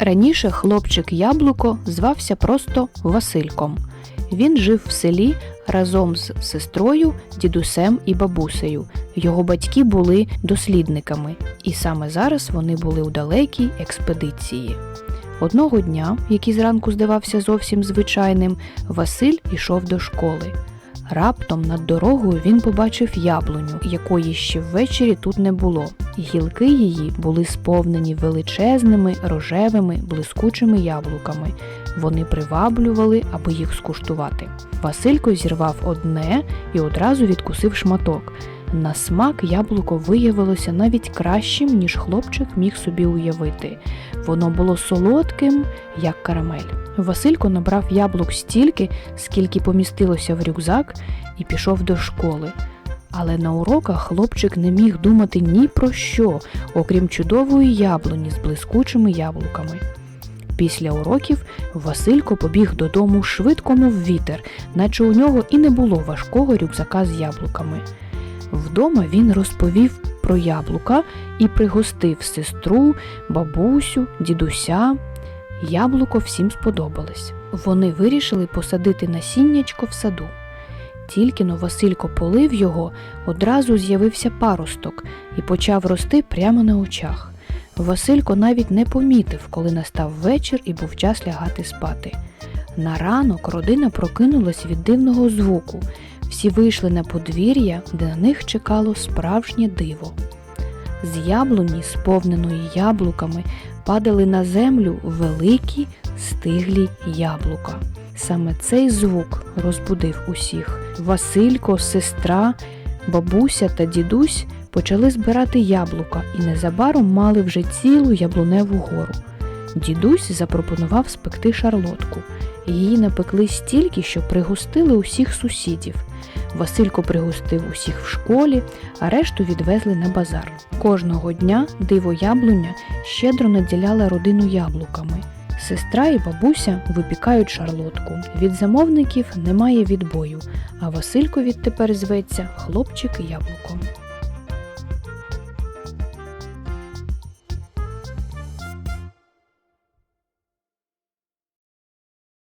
Раніше хлопчик Яблуко звався просто Васильком. Він жив в селі разом з сестрою, дідусем і бабусею. Його батьки були дослідниками, і саме зараз вони були у далекій експедиції. Одного дня, який зранку здавався зовсім звичайним, Василь ішов до школи. Раптом над дорогою він побачив яблуню, якої ще ввечері тут не було. Гілки її були сповнені величезними рожевими блискучими яблуками. Вони приваблювали, аби їх скуштувати. Василько зірвав одне і одразу відкусив шматок. На смак яблуко виявилося навіть кращим, ніж хлопчик міг собі уявити. Воно було солодким, як карамель. Василько набрав яблук стільки, скільки помістилося в рюкзак, і пішов до школи. Але на уроках хлопчик не міг думати ні про що, окрім чудової яблуні з блискучими яблуками. Після уроків Василько побіг додому швидко, мов вітер, наче у нього і не було важкого рюкзака з яблуками. Вдома він розповів про яблука і пригостив сестру, бабусю, дідуся. Яблуко всім сподобалось. Вони вирішили посадити насіннячко в саду. Тільки но Василько полив його, одразу з'явився паросток і почав рости прямо на очах. Василько навіть не помітив, коли настав вечір і був час лягати спати. На ранок родина прокинулась від дивного звуку. Всі вийшли на подвір'я, де на них чекало справжнє диво. З яблуні, сповненої яблуками, падали на землю великі стиглі яблука. Саме цей звук розбудив усіх. Василько, сестра, бабуся та дідусь почали збирати яблука і незабаром мали вже цілу яблуневу гору. Дідусь запропонував спекти шарлотку. Її напекли стільки, що пригостили усіх сусідів. Василько пригостив усіх в школі, а решту відвезли на базар. Кожного дня диво яблуня щедро наділяла родину яблуками. Сестра і бабуся випікають шарлотку. Від замовників немає відбою, а Василько відтепер зветься хлопчик яблуком.